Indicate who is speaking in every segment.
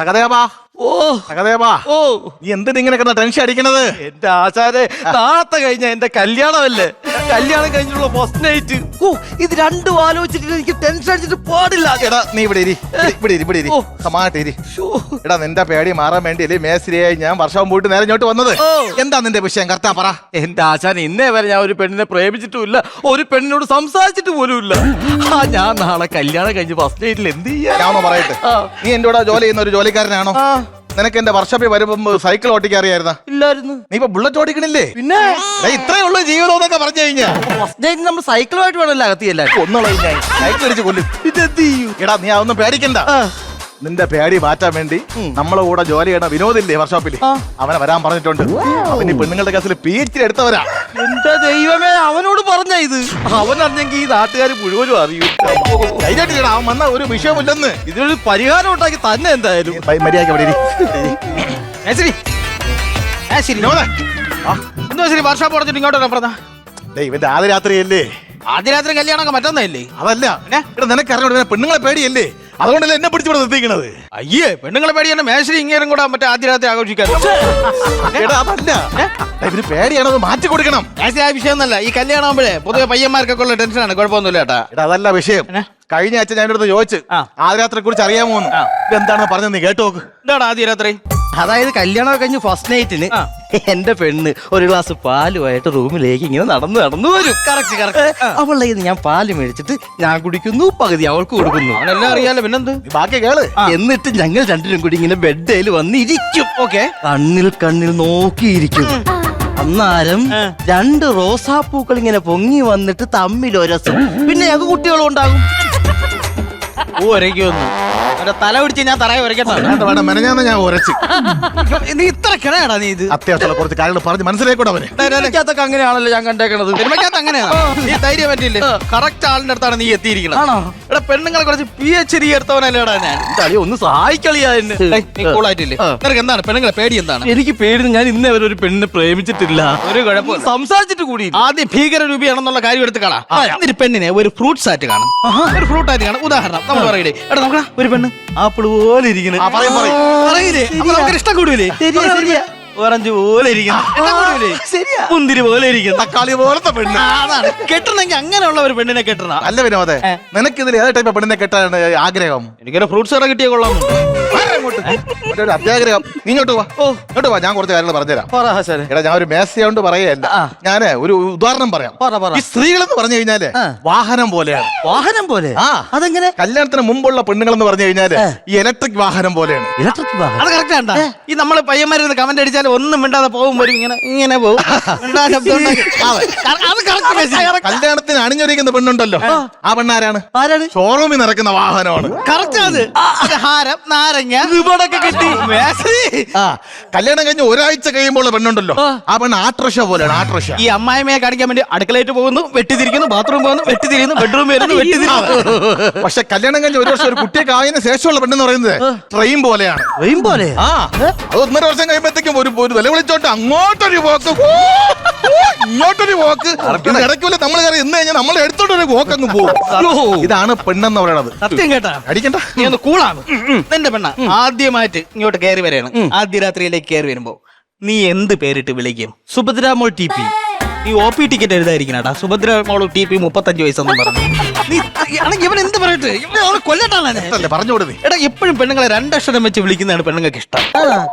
Speaker 1: സഹദേവാ
Speaker 2: ഓ.
Speaker 1: സഹദേവാ
Speaker 2: ഓ.
Speaker 1: നീ എന്തിനാ ഇങ്ങനെ കിടന്ന ടെൻഷൻ അടിക്കണത്?
Speaker 2: എന്റെ ആശാരെ നാളത്തെ കഴിഞ്ഞ എന്റെ കല്യാണമല്ലേ? കല്യാണം കഴിഞ്ഞുള്ള ഫസ്റ്റ് നൈറ്റ് ഓ ഇത് രണ്ടും ആലോചിച്ചിട്ട് എനിക്ക് ടെൻഷൻ അടിച്ചിട്ട് പാടില്ല.
Speaker 1: എടാ നീ ഇവിടെ ഇരി. ഇവിടെ- ഇവിടെ ഇരി ഇവിടെ ഇരി.
Speaker 2: ഓ.
Speaker 1: ഇരി.
Speaker 2: ശ്ശോ.
Speaker 1: എടാ നിന്റെ പേടി മാറാൻ വേണ്ടിയല്ലേ മേസ്ത്രിയായി ഞാൻ വർഷം പോയിട്ട് നേരെ ഇങ്ങോട്ട് വന്നത്?
Speaker 2: ഓ.
Speaker 1: എന്താ നിന്റെ വിഷയം? കർത്താ പറ.
Speaker 2: എന്റെ ആശാൻ ഇന്നേ വരെ ഞാൻ ഒരു പെണ്ണിനെ പ്രേമിച്ചിട്ടുമില്ല. ഒരു പെണ്ണിനോട് സംസാരിച്ചിട്ട് പോലും ഇല്ല ആ ഞാൻ നാളെ കല്യാണം കഴിഞ്ഞ് ഫസ്റ്റ് നൈറ്റിൽ എന്ത് ചെയ്യാ
Speaker 1: പറയട്ടെ?
Speaker 2: ആ.
Speaker 1: നീ എന്റെ കൂടെ ജോലി ചെയ്യുന്ന ഒരു ജോലിക്കാരനാണോ?
Speaker 2: ആ.
Speaker 1: നിനക്ക് എന്റെ വർഷപ്പിൽ വരുമ്പോ സൈക്കിൾ ഓട്ടിക്കാൻ അറിയായിരുന്ന?
Speaker 2: ഇല്ലായിരുന്നു.
Speaker 1: നീ ഇപ്പൊ ബുള്ളറ്റ് ഓടിക്കണില്ലേ?
Speaker 2: പിന്നെ?
Speaker 1: ഇത്രേ ഉള്ളൂ ജീവിതം എന്നൊക്കെ പറഞ്ഞു
Speaker 2: കഴിഞ്ഞാൽ നമ്മൾ സൈക്കിളുമായിട്ട് വേണമല്ലോ അകത്തിയല്ല
Speaker 1: ഒന്നുള്ള സൈക്കിൾ അടിച്ച് കൊല്ലും. എടാ നീ അതൊന്നും പേടിക്കണ്ട. നിന്റെ പേടി മാറ്റാൻ വേണ്ടി നമ്മളെ കൂടെ ജോലി ചെയ്യണ വിനോദില്ലേ
Speaker 2: വർഷോപ്പിൽ
Speaker 1: അവനെ വരാൻ പറഞ്ഞിട്ടുണ്ട്. അവന് പെണ്ണുങ്ങളുടെ കേസിൽ പി എച്ച് ഡി എടുത്തവരാ.
Speaker 2: എന്റെ ദൈവമേ? അവനോട് പറഞ്ഞ ഇത്. അവൻ അറിഞ്ഞെങ്കിൽ ഈ നാട്ടുകാർ മുഴുവനും അറിയൂ.
Speaker 1: ധൈര്യമായിട്ട് അവൻ വന്ന ഒരു വിഷയമില്ലെന്ന്.
Speaker 2: ഇതിനൊരു പരിഹാരം ഉണ്ടാക്കി തന്നെ എന്തായാലും.
Speaker 1: മര്യാദ
Speaker 2: എന്തോ ശരി? വർഷാപ്പ് പറഞ്ഞിട്ട് ഇങ്ങോട്ട് പറഞ്ഞ.
Speaker 1: ഇവന്റെ ആദ്യ രാത്രിയല്ലേ?
Speaker 2: ആദ്യ രാത്രി കല്യാണമൊക്കെ മറ്റൊന്നല്ലേ
Speaker 1: അതല്ല. ഇവിടെ നിനക്ക് അറിഞ്ഞോട് പെണ്ണുങ്ങളെ പേടിയല്ലേ? അതുകൊണ്ടല്ലേ എന്നെ പിടിച്ചിവിടെ നിർത്തിക്കണത്
Speaker 2: അയ്യേ പെണ്ണുങ്ങളെ പേടി തന്നെ മേശരി ഇങ്ങേരും കൂടെ മറ്റേ ആദ്യ രാത്രി ആഘോഷിക്കാൻ
Speaker 1: എടാ അതല്ല. ഇവന് പേടിയാണത് മാറ്റി കൊടുക്കണം.
Speaker 2: മേശരി ആ വിഷയം ഒന്നല്ല ഈ കല്യാണം ആകുമ്പോഴേ പൊതുവെ പയ്യന്മാർക്കൊക്കെ ഉള്ള ടെൻഷനാണ് കുഴപ്പമൊന്നുമില്ല ഏട്ടാ.
Speaker 1: എടാ അതല്ല വിഷയം. കഴിഞ്ഞ ആഴ്ച ഞാൻ അടുത്ത് ചോദിച്ചു
Speaker 2: ആ.
Speaker 1: കുറിച്ച്
Speaker 2: അറിയാമോന്ന്.
Speaker 1: ഇതെന്താണെന്ന് പറഞ്ഞത് നീ കേട്ടു നോക്ക്.
Speaker 2: എന്താണ് ആദ്യ രാത്രി
Speaker 3: അതായത് കല്യാണം കഴിഞ്ഞ് ഫസ്റ്റ് നൈറ്റിന് എന്റെ പെണ്ണ് ഒരു ഗ്ലാസ് പാലുമായിട്ട് റൂമിലേക്ക് ഇങ്ങനെ നടന്നു നടന്നു വരും.
Speaker 2: കറക്റ്റ് കറക്റ്റ്
Speaker 3: അവളുടെ കയ്യിൽ ഞാൻ പാൽ മേടിച്ചിട്ട് ഞാൻ കുടിക്കുന്നു പകുതി അവൾക്ക് കൊടുക്കുന്നു.
Speaker 2: അറിയാലോ പിന്നെന്ത്?
Speaker 1: ബാക്കി കേൾ.
Speaker 3: എന്നിട്ട് ഞങ്ങൾ രണ്ടിനും കൂടി ഇങ്ങനെ ബെഡേൽ വന്നിരിക്കും
Speaker 2: ഓക്കെ
Speaker 3: കണ്ണിൽ കണ്ണിൽ നോക്കിയിരിക്കും. അന്നാരം രണ്ട് റോസാപ്പൂക്കൾ ഇങ്ങനെ പൊങ്ങി വന്നിട്ട് തമ്മിൽ ഒരസം പിന്നെ ഞങ്ങൾക്ക് കുട്ടികളും ഉണ്ടാകും.
Speaker 2: ഒരയ്ക്കൊന്നു അവന്റെ തല പിടിച്ച് ഞാൻ തറയെ ഉരയ്ക്കട്ടെ
Speaker 1: വേണ്ട വേണ്ട മെനഞ്ഞാന്ന് ഞാൻ ഉരച്ച്.
Speaker 2: നീ ഇത്ര കിണയാടാ നീ ഇത്.
Speaker 1: അത്യാവശ്യമുള്ള കുറച്ച് കാര്യങ്ങൾ പറഞ്ഞ് മനസ്സിലാക്കൂടെ അവന്.
Speaker 3: എനിക്കകത്തൊക്കെ അങ്ങനെയാണല്ലോ ഞാൻ കണ്ടേക്കണത്.
Speaker 2: സിനിമക്കകത്ത് അങ്ങനെയാണ്? നീ ധൈര്യം പറ്റിയില്ലേ? കറക്റ്റ് ആളിന്റെ അടുത്താണ് നീ എത്തിയിരിക്കുന്നത്
Speaker 3: ആണോ?
Speaker 2: എടാ പെണ്ണുങ്ങളെ കുറച്ച് പി എച്ച് ഡി എടുത്തവനല്ലേടാ ഞാൻ.
Speaker 3: കളി ഒന്ന് സഹായിക്കളിയാ എന്നെ?
Speaker 2: ഏയ്, നീ കൂളായിട്ടില്ലേ നിനക്ക് എന്താണ്? പെണ്ണുങ്ങളെ പേടി എന്താണ്?
Speaker 3: എനിക്ക് പേടി ഞാൻ ഇന്നേ വരെ ഒരു പെണ്ണിനെ പ്രേമിച്ചിട്ടില്ല.
Speaker 2: ഒരു കുഴപ്പമില്ല.
Speaker 3: സംസാരിച്ചിട്ട് കൂടി.
Speaker 2: ആദ്യം ഭീകര രൂപിയാണെന്നുള്ള കാര്യം എടുത്ത് കാണാം എന്നിട്ട് പെണ്ണിനെ ഒരു ഫ്രൂട്ട്സ് ആയിട്ട് കാണാം. ഒരു ഫ്രൂട്ട് ആയിട്ട് കാണാം. ഉദാഹരണം നമ്മൾ പറയില്ലേ? എടാ നോക്കടാ ഒരു പെണ്ണ്.
Speaker 3: ആപ്പിൾ പോലെ ഇരിക്കുന്നത്
Speaker 1: ആ പറയും പറയും.
Speaker 2: പറയില്ലേ? അപ്പൊ നമുക്ക് ഇഷ്ടം
Speaker 3: കൂടുതലേ
Speaker 2: ഓറഞ്ച് പോലെ ഇരിക്കുന്നു. മുന്തിരി പോലെ ഇരിക്കുന്നു.
Speaker 1: തക്കാളി പോലത്തെ പെണ്ണ്.
Speaker 2: അതാണ്. കെട്ടണമെങ്കിൽ അങ്ങനെയുള്ള ഒരു പെണ്ണിനെ കെട്ടണം.
Speaker 1: അല്ല വിനോദേ നിനക്ക് ഇതിൽ ഏത് ടൈപ്പ് പെണ്ണിനെ കെട്ടാനാണ് ആഗ്രഹം?
Speaker 2: എനിക്കൊരു ഫ്രൂട്ട്സ് കട കിട്ടിയ
Speaker 1: വേറെ അങ്ങോട്ട്. മറ്റേ ഒരു അത്യാഗ്രഹം. നീ ഇങ്ങോട്ട് വാ.
Speaker 2: ഓ.
Speaker 1: ഇങ്ങോട്ട് വാ ഞാൻ കുറച്ച് കാര്യങ്ങൾ പറഞ്ഞുതരാം.
Speaker 3: പറ ഹസനെ.
Speaker 1: എടാ ഞാൻ ഒരു മേസയോണ്ട് പറയല്ല
Speaker 3: ആ.
Speaker 1: ഞാൻ ഒരു ഉദാഹരണം പറയാം.
Speaker 3: പറ പറ.
Speaker 1: ഈ സ്ത്രീകൾ എന്ന് പറഞ്ഞു
Speaker 3: കഴിഞ്ഞാൽ
Speaker 1: വാഹനം പോലെയാണ്.
Speaker 3: വാഹനം പോലെ?
Speaker 1: ആ.
Speaker 3: അതെങ്ങനെ?
Speaker 1: കല്യാണത്തിന് മുമ്പുള്ള പെണ്ണുങ്ങൾ എന്ന് പറഞ്ഞു കഴിഞ്ഞാൽ ഈ ഇലക്ട്രിക് വാഹനം പോലെയാണ്.
Speaker 3: ഇലക്ട്രിക് വാഹനം.
Speaker 2: അത് കറക്റ്റ് ആണ്ടാ ഈ നമ്മൾ പയ്യന്മാരുന്ന് കമന്റ് അടിച്ചാൽ ഒന്നും മിണ്ടാതെ പോകും വരും ഇങ്ങനെ ഇങ്ങനെ പോകും മിണ്ടാതെ ശബ്ദം ഉണ്ടാക്കി. അതെ. അത് കറക്റ്റ്
Speaker 1: കല്യാണത്തിന് അണിഞ്ഞൊരുക്കുന്ന പെണ്ണുണ്ടല്ലോ. ആ. പെണ്ണാരാണ്?
Speaker 3: ആരാണ്?
Speaker 1: ഷോറൂമിൽ നടക്കുന്ന വാഹനമാണ്.
Speaker 2: അത്. അത് ഹാരം നാരങ്ങ റിബണൊക്കെ കിട്ടി.
Speaker 1: ആ. കല്യാണം കഴിഞ്ഞ് ഒരാഴ്ച കഴിയുമ്പോൾ പെണ്ണുണ്ടല്ലോ. ആ. പെണ്ണ് ആട്രഷ പോലെയാണ് ആട്രഷ.
Speaker 2: ഈ അമ്മായിമ്മയെ കാണിക്കാൻ വേണ്ടി അടുക്കളയിട്ട് പോകുന്നു വെട്ടിതിരിക്കുന്നു ബാത്റൂം പോകുന്നു വെട്ടിതിരിക്കുന്നു ബെഡ്റൂം വരുന്നു വെട്ടിതിരിക്കുന്നു.
Speaker 1: പക്ഷെ കല്യാണം കഴിഞ്ഞ ഒരു വർഷം ഒരു കുട്ടിയൊക്കെ കായതിന് ശേഷമുള്ള പെണ്ണെന്ന് പറയുന്നത് ട്രെയിൻ പോലെയാണ്.
Speaker 3: ട്രെയിൻ പോലെ?
Speaker 1: ആ. അത് ഒന്നര വർഷം കഴിയുമ്പോഴത്തേക്കും ഒരു ഒരു വില വിളിച്ചോട്ട് അങ്ങോട്ടൊരു പോക്ക്. ഇങ്ങോട്ടൊരു പോക്ക്. ഇടയ്ക്കില്ല നമ്മൾ കയറി ഇന്ന് കഴിഞ്ഞാൽ നമ്മൾ എടുത്തോട്ടൊരു പോക്ക് അങ്ങ് പോകും. ഇതാണ് പെണ്ണെന്ന് പറയണത്
Speaker 2: സത്യം കേട്ടാ.
Speaker 1: അടിക്കണ്ട.
Speaker 2: നീ ഒന്ന് കൂളാണ്. നിന്റെ പെണ്ണ. ആദ്യമായിട്ട് ഇങ്ങോട്ട് കയറി വരെയാണ് ആദ്യ രാത്രിയിലേക്ക് കയറി വരുമ്പോ നീ എന്ത് പേരിട്ട് വിളിക്കും?
Speaker 3: സുഭദ്രാമോൾ ടി പി.
Speaker 2: ഈ ഒ പി ടിക്കറ്റ് എഴുതായിരിക്കണേട്ടാ സുഭദ്രാമോൾ ടി പി മുപ്പത്തഞ്ച് വയസ്സെന്നും പറഞ്ഞു. ഇവൻ എന്ത് പറയട്ടെ? ഇവനെ കൊല്ലട്ടാണ്
Speaker 1: അല്ലേ പറഞ്ഞു
Speaker 2: എടാ എപ്പോഴും പെണ്ണുങ്ങളെ രണ്ടക്ഷരം വെച്ച് വിളിക്കുന്നതാണ് പെണ്ണുങ്ങൾക്ക് ഇഷ്ടം.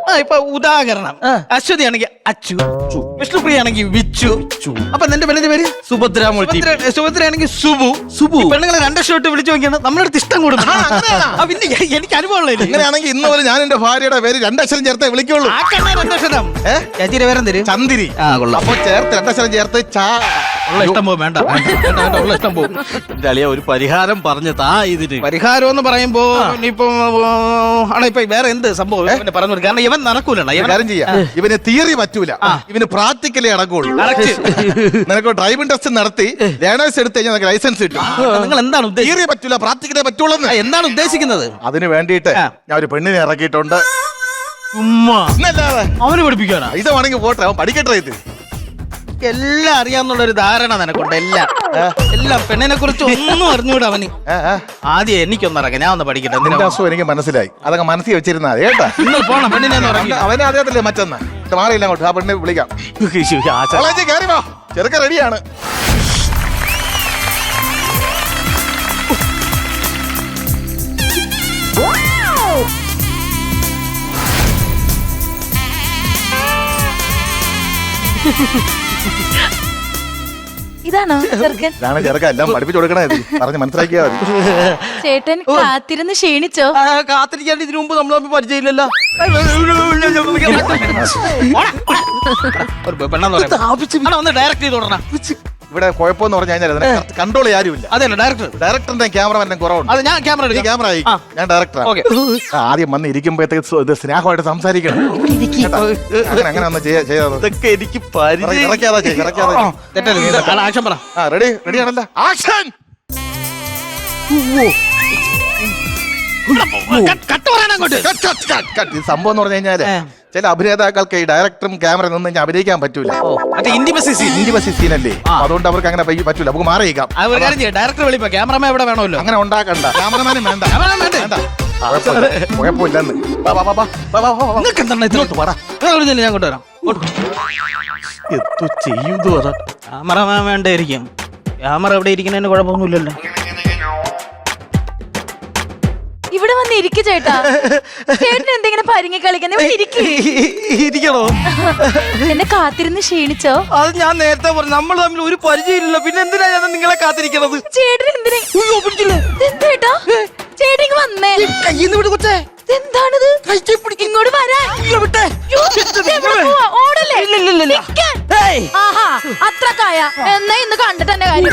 Speaker 2: ആ ഇപ്പൊ ഉദാഹരണം. അശ്വതി ആണെങ്കിൽ അച്ചു. വിഷ്ണുപ്രിയ ആണെങ്കിൽ വിച്ചു. അപ്പൊ നിന്റെ പെണ്ണിന്റെ പേര്?
Speaker 3: സുഭദ്ര
Speaker 2: സുഭദ്ര ആണെങ്കിൽ സുബു.
Speaker 3: സുബു.
Speaker 2: പെണ്ണുങ്ങളെ രണ്ടക്ഷരം ഇട്ട് വിളിച്ചു നോക്കിയാണ് നമ്മുടെ അടുത്ത് ഇഷ്ടം കൂടും ആ, പിന്നെ എനിക്ക് അനുഭവമുള്ള
Speaker 1: അങ്ങനെയാണെങ്കിൽ ഇന്ന് പോലെ ഞാൻ എന്റെ ഭാര്യയുടെ പേര് രണ്ടക്ഷരം ചേർത്തേ വിളിക്കുള്ളൂ.
Speaker 2: രണ്ടക്ഷരം? ചേച്ചിയുടെ പേരെന്തര്?
Speaker 1: ചന്ദിരി.
Speaker 2: ആ കൊള്ളാം.
Speaker 1: അപ്പൊ ചേർത്ത് രണ്ടക്ഷരം ചേർത്ത് ചാ
Speaker 2: ഉള്ള ഇഷ്ടം പോകും വേണ്ട വേണ്ട, വേണ്ട, വേണ്ട, ഉള്ള ഇഷ്ടം പോകും
Speaker 3: എന്റെ അളിയ ഒരു പരിഹാരം പറഞ്ഞു താ ഇതിന്.
Speaker 2: പരിഹാരം എന്ന് പറയുമ്പോ ഇനിയിപ്പോ ആണ് ഇപ്പൊ വേറെ എന്ത് സംഭവം? ഇവനെ പറഞ്ഞു കൊടുക്ക്. കാരണം ഇവൻ നടക്കൂലണ്ട ഇവൻ
Speaker 1: കാര്യം ചെയ്യാം. ഇവന് തിയറി പറ്റൂല. ഇവന് പ്രാക്ടിക്കലേ അടങ്ങുള്ളൂ. നിനക്ക് ഡ്രൈവിംഗ് ടെസ്റ്റ് നടത്തി ലേണേഴ്സ് എടുത്ത് കഴിഞ്ഞാൽ നിനക്ക് ലൈസൻസ് കിട്ടും.
Speaker 2: നിങ്ങൾ എന്താണ് ഉദ്ദേശിക്കുന്നത്
Speaker 1: തിയറി പറ്റൂല പ്രാക്ടിക്കലേ പറ്റുള്ളൂ
Speaker 2: എന്താണ് ഉദ്ദേശിക്കുന്നത്?
Speaker 1: അതിന് വേണ്ടിയിട്ട്
Speaker 2: ആ.
Speaker 1: ഞാൻ ഒരു പെണ്ണിനെ ഇറക്കിയിട്ടുണ്ട്.
Speaker 2: ഉമ്മ.
Speaker 1: എന്നല്ലാതെ
Speaker 2: അവന് പഠിപ്പിക്കാനാ
Speaker 1: ഇത് വേണമെങ്കിൽ പോട്ടെ അവൻ പഠിക്കട്ടെ ഇത്.
Speaker 2: എല്ലാം അറിയാന്നുള്ളൊരു ധാരണ നിനക്കുണ്ട് എല്ലാം. എല്ലാം പെണ്ണിനെ കുറിച്ച് ഒന്നും അറിഞ്ഞൂടാ അവന്.
Speaker 1: ആദ്യം എനിക്കൊന്നും
Speaker 2: ഇറങ്ങി എനിക്കൊന്നിറങ്ങാം ഞാൻ ഒന്ന് പഠിക്കട്ടെ
Speaker 1: നിന്റെ അസുഖം എനിക്ക് മനസ്സിലായി. അതൊക്കെ മനസ്സിൽ വെച്ചിരുന്നാ കേട്ടാ.
Speaker 2: പോണം പെണ്ണിനെ
Speaker 1: അവനെ അറിയാത്തില്ലേ മറ്റൊന്ന്? മാറിയില്ല അങ്ങോട്ട് ആ പെണ്ണിനെ വിളിക്കാം. കയറി വാ. ചെറുക്ക റെഡിയാണ്.
Speaker 4: ഇതാണോ ചെറുക്കൻ?
Speaker 1: ഇതാണ് ചെറുക്കൻ. എല്ലാം പഠിപ്പിച്ചു കൊടുക്കണേ പറഞ്ഞു മനസ്സിലാക്കിയാ മതി.
Speaker 4: ചേട്ടൻ കാത്തിരുന്ന് ക്ഷീണിച്ചോ?
Speaker 3: കാത്തിരിക്കാണ്ട് ഇതിനു മുമ്പ് നമ്മൾ തമ്മിൽ പരിചയമില്ലല്ലോ.
Speaker 2: ഒരു പെണ്ണെന്ന് പറയാം ഒന്ന് ഡയറക്റ്റ് ചെയ്ത് തുടരണം
Speaker 1: ഇവിടെ കുഴപ്പമെന്ന് പറഞ്ഞു കഴിഞ്ഞാൽ കൺട്രോൾ ആരുമില്ല.
Speaker 2: അതെയല്ല ഡയറക്ടർ
Speaker 1: ഡയറക്ടറിന്റെ ക്യാമറമാന്റെ കുറവുണ്ട്.
Speaker 2: അത് ഞാൻ ക്യാമറ
Speaker 1: ഈ
Speaker 2: എടുക്കാം
Speaker 1: ക്യാമറ ആയി ഞാൻ ഡയറക്ടറാണ്
Speaker 2: ഓക്കെ.
Speaker 1: ആദ്യം വന്ന് ഇരിക്കുമ്പോഴത്തേക്ക് ഇത് സ്നേഹമായിട്ട് സംസാരിക്കണം. അങ്ങനെ അങ്ങനെ ഒന്ന്
Speaker 3: ഇതൊക്കെ എനിക്ക്
Speaker 1: ഇറക്കാതെ
Speaker 2: ആക്ഷൻ പറ.
Speaker 1: റെഡി ആണല്ലോ. ആക്ഷൻ. സംഭവം എന്ന് പറഞ്ഞു
Speaker 2: കഴിഞ്ഞാൽ.
Speaker 1: ചില അഭിനേതാക്കൾക്ക് ഈ ഡയറക്ടറും ക്യാമറ നിന്ന് ഞാൻ അഭിനയിക്കാൻ പറ്റൂല.
Speaker 2: ഇന്റിമസി സീൻ
Speaker 1: ഇന്റിമസി സീനല്ലേ അതുകൊണ്ട് അവർക്ക് അങ്ങനെ പറ്റൂല. നമുക്ക് മാറിയേക്കാം
Speaker 2: ഡയറക്ടർ വിളിപ്പോ ക്യാമറമാൻ എവിടെ വേണമല്ലോ?
Speaker 1: അങ്ങനെ ഉണ്ടാക്കണ്ട. ക്യാമറമാനും വേണ്ട. കുഴപ്പമില്ലെന്ന്.
Speaker 2: നിങ്ങൾക്ക് എന്താണ്. ഞാൻ കൊണ്ടുവരാം.
Speaker 3: എന്തോ
Speaker 2: ക്യാമറമാൻ വേണ്ടായിരിക്കും ക്യാമറ എവിടെ ഇരിക്കുന്നതിന് കുഴപ്പമൊന്നുമില്ലല്ലോ.
Speaker 4: ഇവിടെ ഇരിക്കു ചേട്ടാ. ചേട്ടൻ എന്തെങ്കിലും പരിങ്ങി കളിക്കുന്ന ഇവിടെ ഇരിക്ക്.
Speaker 3: ഇരിക്കണോ?
Speaker 4: എന്നെ കാത്തിരുന്ന് ക്ഷീണിച്ചോ?
Speaker 3: അത് ഞാൻ നേരത്തെ പറഞ്ഞു. നമ്മൾ തമ്മിൽ ഒരു പരിചയമില്ലല്ലോ. പിന്നെ എന്തിനാ ഞാൻ നിങ്ങളെ കാത്തിരിക്കണത്?
Speaker 4: ചേട്ടൻ എന്തിനാ? ചേട്ടാ? ചേട്ടൻ വന്നേ.
Speaker 3: കയ്യിന്ന് വിട് കൊച്ചേ.
Speaker 4: എന്താണിത് ഇങ്ങോട്ട് വരാൻ? ഓടല്ലേ? ആഹാ അത്രക്കായ. എന്നാ ഇന്ന് കണ്ടിട്ട് എന്നെ കാര്യം.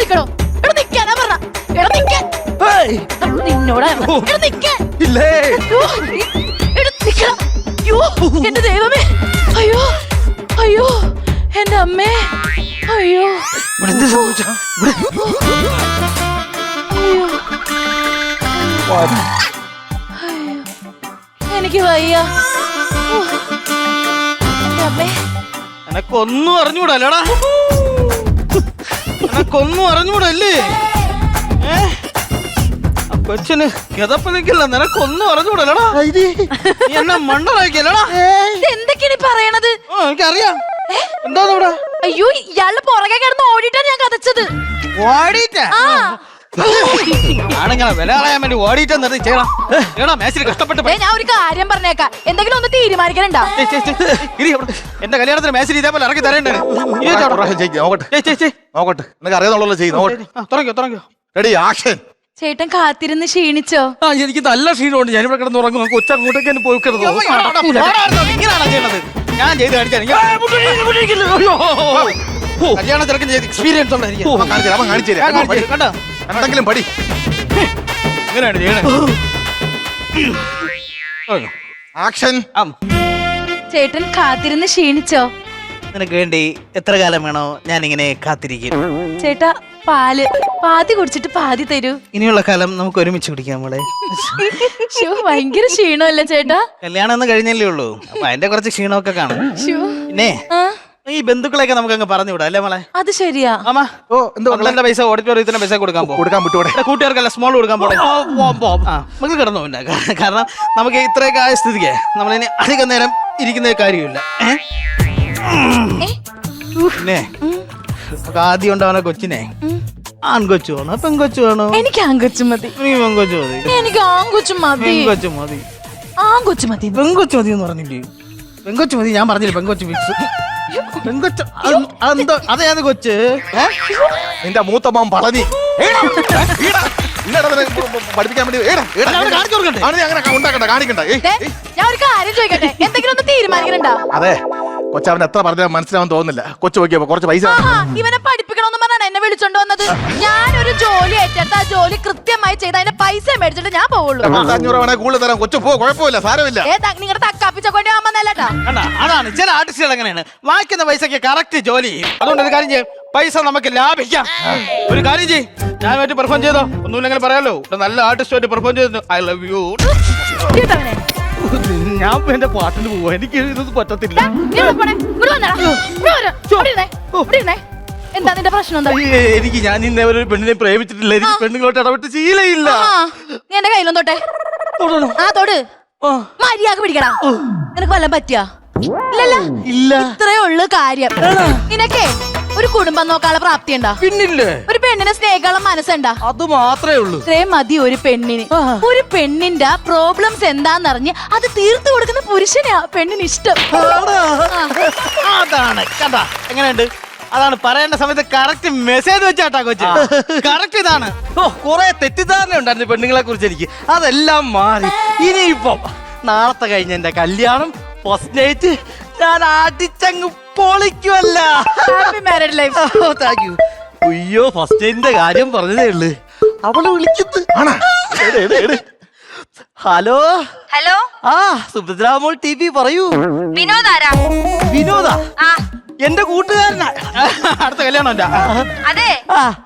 Speaker 4: നിക്കണോ? എവിടെ നിക്കാനാ പറഞ്ഞ. നിന്നോടാ.
Speaker 3: ഇല്ലേ?
Speaker 4: എന്റെ ദൈവമേ. അയ്യോ. അയ്യോ. എന്റെ അമ്മേ. അയ്യോ. എനിക്ക് വയ്യ. അമ്മേ.
Speaker 2: എനക്കൊന്നും അറിഞ്ഞൂടല്ലടാ എനക്കൊന്നും അറിഞ്ഞൂടല്ലേ കൊച്ചിന് കിതപ്പ് നിൽക്കില്ല നിനക്കൊന്നും അറിഞ്ഞൂടല്ലടാ നീ എന്നെ
Speaker 4: എന്തൊക്കെയാണ് പറയണത്?
Speaker 2: എനിക്കറിയാം. എന്താന്ന് ഇവിടെ
Speaker 4: അയ്യോ ഇയാളുടെ പുറകെ കിടന്ന് ഓടിയിട്ടാ ഞാൻ കഥച്ചത്
Speaker 2: ഓടിയിട്ടാ?
Speaker 4: ആ.
Speaker 2: ആണെങ്ങനെ വില കളയാൻ വേണ്ടി ഓടിയിട്ട് നിർത്തി ചെയ്യണം. ചെയ്യണം മേശിൽ കഷ്ടപ്പെട്ട്
Speaker 4: ഞാൻ ഒരു കാര്യം പറഞ്ഞേക്കാം. എന്തെങ്കിലും ഒന്ന്.
Speaker 2: എന്റെ കല്യാണത്തിന് മേശിൽ ഇതേപോലെ ഇറക്കി തരേണ്ടേ?
Speaker 1: ഒരു പ്രാവശ്യം ചെയ്യ്, നോക്കട്ടെ. നോക്കട്ടെ. നിനക്ക് അറിയാന്നുള്ളത് ചെയ്യും നോക്കട്ടെ.
Speaker 2: തുടങ്ങിയോ തുടങ്ങിയോ
Speaker 1: റെഡി ആക്ഷൻ.
Speaker 4: ചേട്ടൻ കാത്തിരുന്ന് ക്ഷീണിച്ചോ?
Speaker 3: ആ എനിക്ക് നല്ല ക്ഷീണമുണ്ട്. ഞാനിവിടെ കിടന്ന് ഉറങ്ങും. ഒച്ച അങ്ങോട്ടേക്ക് തന്നെ പോയിക്കരുത്
Speaker 2: ഇങ്ങനെയാണോ ചെയ്യണത്. ഞാൻ ചെയ്ത് കാണിച്ചാൽ കല്യാണ തിരക്കിന് ചെയ്ത് എക്സ്പീരിയൻസ് ഉണ്ടായിരിക്കും
Speaker 1: അവൻ കാണിച്ചു തരാം, അവൻ കാണിച്ചു തരാം.
Speaker 2: കാണിച്ചു
Speaker 1: പടി.
Speaker 2: കണ്ടോ
Speaker 1: പടി.
Speaker 2: ഇങ്ങനെയാണ് ചെയ്യണത്
Speaker 1: ആക്ഷൻ.
Speaker 2: ആ,
Speaker 4: ചേട്ടൻ കാത്തിരുന്ന് ക്ഷീണിച്ചോ?
Speaker 2: നിനക്ക് വേണ്ടി എത്ര കാലം വേണോ ഞാൻ ഇങ്ങനെ കാത്തിരിക്കും.
Speaker 4: ചേട്ടാ പാൽ. പാതി കുടിച്ചിട്ട് പാതി തരൂ.
Speaker 2: ഇനിയുള്ള കാലം നമുക്ക് ഒരുമിച്ച് കുടിക്കാം മോളെ.
Speaker 4: ഷോ ഭയങ്കര ക്ഷീണമല്ലേ ചേട്ടാ?
Speaker 2: കല്യാണം ഒന്ന് കഴിഞ്ഞല്ലേ ഉള്ളൂ. അപ്പൊ അതിന്റെ കുറച്ച് ക്ഷീണമൊക്കെ കാണും.
Speaker 4: ഷോ
Speaker 2: പിന്നെ
Speaker 4: ആ.
Speaker 2: ഈ ബന്ധുക്കളെയൊക്കെ നമുക്ക് അങ്ങ് പറഞ്ഞു വിടാം അല്ലേ മോളെ?
Speaker 4: അത് ശരിയാ.
Speaker 2: ആമാ
Speaker 1: ഓ എന്തോ
Speaker 2: പന്ത്രണ്ട് പൈസ ഓഡിറ്റോറിയത്തിന്റെ പൈസ കൊടുക്കാൻ പോകും
Speaker 1: കൊടുക്കാൻ പറ്റൂടെ
Speaker 2: കൂട്ടുകാർക്കല്ല സ്മോൾ കൊടുക്കാൻ പോകും ആ നമുക്ക് കിടന്നു പിന്നെ. കാരണം നമുക്ക് ഇത്രയൊക്കെ ആയ സ്ഥിതിക്ക് നമ്മളിനി അധികം നേരം ഇരിക്കുന്ന കാര്യമില്ല? പിന്നെ നമുക്ക് ആദ്യം ഉണ്ടാവുന്ന കൊച്ചിനെ ആൺകൊച്ചു വേണോ? പെൺകൊച്ചു വേണോ?
Speaker 4: എനിക്ക് ആൺകൊച്ചു മതി.
Speaker 2: നീ പെൺകൊച്ചു മതി.
Speaker 4: എനിക്ക് ആൺകൊച്ചു മതി.
Speaker 2: പെൺകൊച്ചു മതി.
Speaker 4: ആൺകൊച്ചു മതി.
Speaker 2: പെൺകൊച്ചു മതി എന്ന് പറഞ്ഞില്ലേ? പെൺകൊച്ചു മതി ഞാൻ പറഞ്ഞില്ല പെൺകൊച്ചു മിക്സ് പെൺകൊച്ചു അത് അതെന്തോ അതേത് കൊച്ച്?
Speaker 1: നിന്റെ മൂത്ത മോൻ പളനി. പഠിപ്പിക്കാൻ വേണ്ടി അങ്ങനെ ഉണ്ടാക്കണ്ട കാണിക്കണ്ട ഏയ്,
Speaker 4: ഞാൻ ഒരു കാര്യം ചോദിക്കട്ടെ? എന്തെങ്കിലും ഒന്ന് തീരുമാനിക്കണ്ട
Speaker 1: അതെ. കൊച്ചവൻ എത്ര പറഞ്ഞാൽ മനസ്സിലാവാൻ തോന്നുന്നില്ല. കൊച്ചു നോക്കിയപ്പോ കുറച്ച് പൈസ
Speaker 4: ആഹാ ഇവനെ പഠിപ്പിക്കണമെന്ന് പറഞ്ഞാണ് എന്നെ വിളിച്ചോണ്ട് വന്നത്. ഞാനൊരു ജോലി ഏറ്റെടുത്ത് ആ ജോലി കൃത്യമായി ചെയ്ത് അതിന്റെ പൈസ മേടിച്ചിട്ട് ഞാൻ പോവുള്ളൂ.
Speaker 1: പത്ത് അഞ്ഞൂറ് വേണേ കൂടുതൽ തരാം. കൊച്ചു പോ കുഴപ്പമില്ല സാരമില്ല.
Speaker 4: ഏ നിങ്ങളുടെ തക്കാപ്പിച്ചൊക്കെ കൊണ്ടി വന്നല്ലേട്ടാ
Speaker 2: കണ്ടാ അതാണ് ചില ആർട്ടിസ്റ്റുകൾ അങ്ങനെയാണ്. വായിക്കുന്ന പൈസക്ക് കറക്റ്റ് ജോലി ചെയ്യും. അതുകൊണ്ട് ഒരു കാര്യം ചെയ്യും. പൈസ നമുക്ക് ലാഭിക്കാം. ഒരു കാര്യം ചെയ്യും. ഞാൻ വേണ്ടി പെർഫോം ചെയ്തോ? ഒന്നുമില്ലെങ്കിൽ പറയാലോ. നല്ല നല്ല ആർട്ടിസ്റ്റുമായിട്ട് പെർഫോം ചെയ്തു ഐ ലവ് യു
Speaker 4: കേട്ടവനെ
Speaker 3: ഞാൻ എന്റെ പാട്ടിന് പോവാ. എനിക്ക് ഇതൊന്നും പറ്റത്തില്ല.
Speaker 4: എന്താ നിന്റെ പ്രശ്നം എന്താ?
Speaker 3: എനിക്ക് ഞാൻ ഇന്നേ ഒരു പെണ്ണിനെ പ്രേമിച്ചിട്ടില്ല. എനിക്ക് പെണ്ണുങ്ങളോട്ട് ഇടപെട്ട് ശീലയില്ല.
Speaker 4: നീ എന്റെ കയ്യിലും തൊട്ടെ? ആ തൊട്. മര്യാദ പിടിക്കടാ. നിനക്ക് വല്ലതും പറ്റിയാ? ഇല്ലല്ലോ.
Speaker 3: ഇല്ല.
Speaker 4: ഇത്രേ ഉള്ളു കാര്യം. നിനക്കേ? ഒരു കുടുംബം നോക്കാനുള്ള പ്രാപ്തി ഉണ്ടാ?
Speaker 3: പിന്നില്ലേ?
Speaker 4: ഒരു പെണ്ണിനെ സ്നേഹിക്കാനുള്ള മനസ്സുണ്ടാ?
Speaker 3: അത് മാത്രമേ ഉള്ളൂ.
Speaker 4: ഇത്രേ മതി ഒരു പെണ്ണിന്. ഒരു പെണ്ണിന്റെ പ്രോബ്ലംസ് എന്താന്നറിഞ്ഞ് അത് തീർത്തു കൊടുക്കുന്ന പുരുഷനാ പെണ്ണിന് ഇഷ്ടം.
Speaker 2: അതാണ്. കണ്ടാ? എങ്ങനെയുണ്ട്? അതാണ് പറയേണ്ട സമയത്ത് കറക്റ്റ് മെസ്സേജ് വെച്ചാട്ടാ കൊച്ചു. കറക്റ്റ് ഇതാണ്.
Speaker 3: ഓ കുറെ തെറ്റിദ്ധാരണ ഉണ്ടായിരുന്നു പെണ്ണുങ്ങളെ കുറിച്ച് എനിക്ക്. അതെല്ലാം മാറി. ഇനിയിപ്പം നാളത്തെ കഴിഞ്ഞ എന്റെ കല്യാണം ഫസ്റ്റ് നൈറ്റ് ഞാൻ അടിച്ചങ്ങ് പൊളിക്കുമല്ല
Speaker 4: happy married life
Speaker 3: thank you അയ്യോ ഫസ്റ്റ് നൈറ്റിന്റെ കാര്യം പറഞ്ഞതേ ഉള്ളു. അവൾ വിളിക്കുന്നു.
Speaker 1: ആണാ?
Speaker 3: ഹലോ?
Speaker 5: ഹലോ
Speaker 3: ആ സുഭദ്രാമോൾ ടി വി പറയൂ.
Speaker 5: വിനോദാരാ?
Speaker 3: വിനോദ?
Speaker 5: ആ.
Speaker 3: എന്റെ കൂട്ടുകാരനാ.
Speaker 2: അടുത്ത കല്യാണം
Speaker 5: അതെ.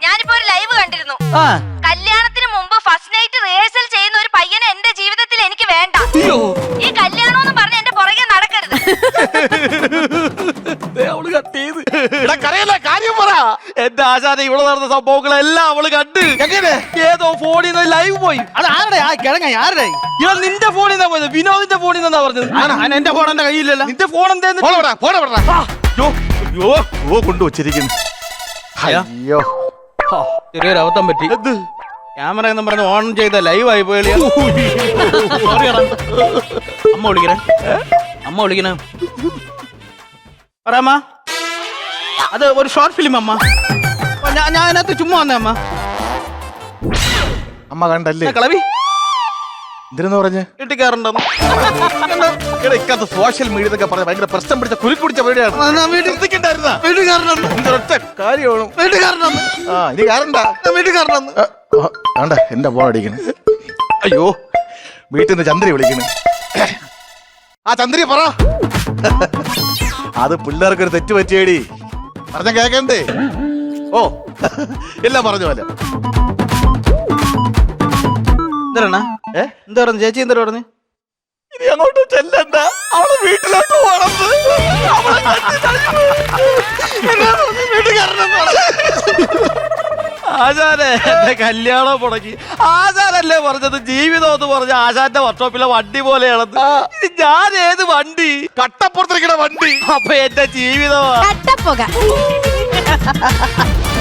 Speaker 5: ഞാനിപ്പോ ഒരു ലൈവ് കണ്ടിരുന്നു.
Speaker 3: ആ.
Speaker 5: കല്യാണത്തിന് മുമ്പ് ഫസ്റ്റ് നൈറ്റ് റിഹേഴ്സൽ ചെയ്യുന്ന ഒരു പയ്യനെ എന്റെ ജീവിതത്തിൽ എനിക്ക് വേണ്ട.
Speaker 3: അവൾ കട്ട് ചെയ്ത്
Speaker 1: എടാ കരയല്ല? കാര്യം പറ.
Speaker 3: എന്റെ ആശാന ഇവിടെ നടന്ന സംഭവങ്ങളെല്ലാം അവൾ കണ്ട്.
Speaker 1: എങ്ങനെ?
Speaker 3: ഏതോ ഫോണിൽ നിന്ന് ലൈവ് പോയി.
Speaker 2: അത് ആരുടെ? ആ കിഴങ്ങ ആരുടെ?
Speaker 3: ഇവ നിന്റെ ഫോണിൽ നിന്നാ പോയത്. വിനോദിന്റെ ഫോണിൽ നിന്നാ പറഞ്ഞത്.
Speaker 2: അതിന് എന്റെ ഫോൺ എന്റെ കയ്യിലല്ല
Speaker 3: നിന്റെ ഫോൺ എന്തേന്ന്
Speaker 1: പോടാ വിടാ, പോടാ വിടാ. യ്യോ, യ്യോ, യ്യോ കൊണ്ടുവച്ചിരിക്കുന്നു. അയ്യോ.
Speaker 2: ചെറിയൊരു അബദ്ധം പറ്റി. ക്യാമറ എന്നും പറഞ്ഞ് ഓൺ ചെയ്ത ലൈവ് ആയി പോയി അമ്മ വിളിക്കണേ. അമ്മ വിളിക്കണേ. പറ അത് ഒരു ഷോർട്ട് ഫിലിം അമ്മ. ഞാൻ ഞാൻ അതിനകത്ത് ചുമ്മാ വന്നേ അമ്മ.
Speaker 1: അമ്മ കണ്ടല്ലേ?
Speaker 2: കളവി കിളവി?
Speaker 1: എന്തിനെന്ന് പറഞ്ഞ്?
Speaker 2: വീട്ടിൽ കയറണ്ടെന്ന്
Speaker 1: എടാ, ഇക്കാലത്ത് സോഷ്യൽ മീഡിയ എന്നൊക്കെ പറഞ്ഞ ഭയങ്കര പ്രശ്നം പിടിച്ച കുരുക്ക് പിടിച്ച പരിപാടിയാണ്. ശ്രദ്ധിക്കണ്ടായിരുന്നാ?
Speaker 2: വീട്ടിൽ കയറണമെന്ന്
Speaker 1: ഇതൊരൊറ്റ കാര്യമാണ്.
Speaker 2: വീട്ടിൽ കയറണമെന്ന്
Speaker 1: ആ ഇനി കാരണ്ട
Speaker 2: വീട്ടിൽ കയറണമെന്ന്
Speaker 1: വേണ്ട എന്റെ ഫോൺ അയ്യോ വീട്ടിൽ നിന്ന് ചന്ദ്രി വിളിക്കണ്. ആ ചന്ദ്രി പറ. അത് പിള്ളേർക്ക് ഒരു തെറ്റ് പറ്റിയേടി. പറഞ്ഞ കേക്കണ്ടേ? ഓ എല്ലാം പറഞ്ഞു പോലെ.
Speaker 2: എന്തരണ
Speaker 1: ഏ?
Speaker 2: എന്താ പറഞ്ഞു? ചേച്ചി എന്താ പറഞ്ഞു?
Speaker 1: ഇനി അങ്ങോട്ട് ചെല്ലണ്ട. അവൾ വീട്ടിലോട്ട് പോകണം വീട്ടിൽ പറഞ്ഞു.
Speaker 3: ആശാനെ എന്റെ കല്യാണം മുടക്കി. ആശാനല്ലേ പറഞ്ഞത്? ജീവിതം എന്ന് പറഞ്ഞ ആശാന്റെ വർക്ക്ഷോപ്പിലെ വണ്ടി പോലെയാണെന്ന്. ഇത് ഞാൻ ഏത് വണ്ടി?
Speaker 1: കട്ടപ്പുറത്തിരിക്കണ വണ്ടി.
Speaker 3: അപ്പൊ എന്റെ ജീവിതമാണ്
Speaker 4: കട്ടപ്പുക.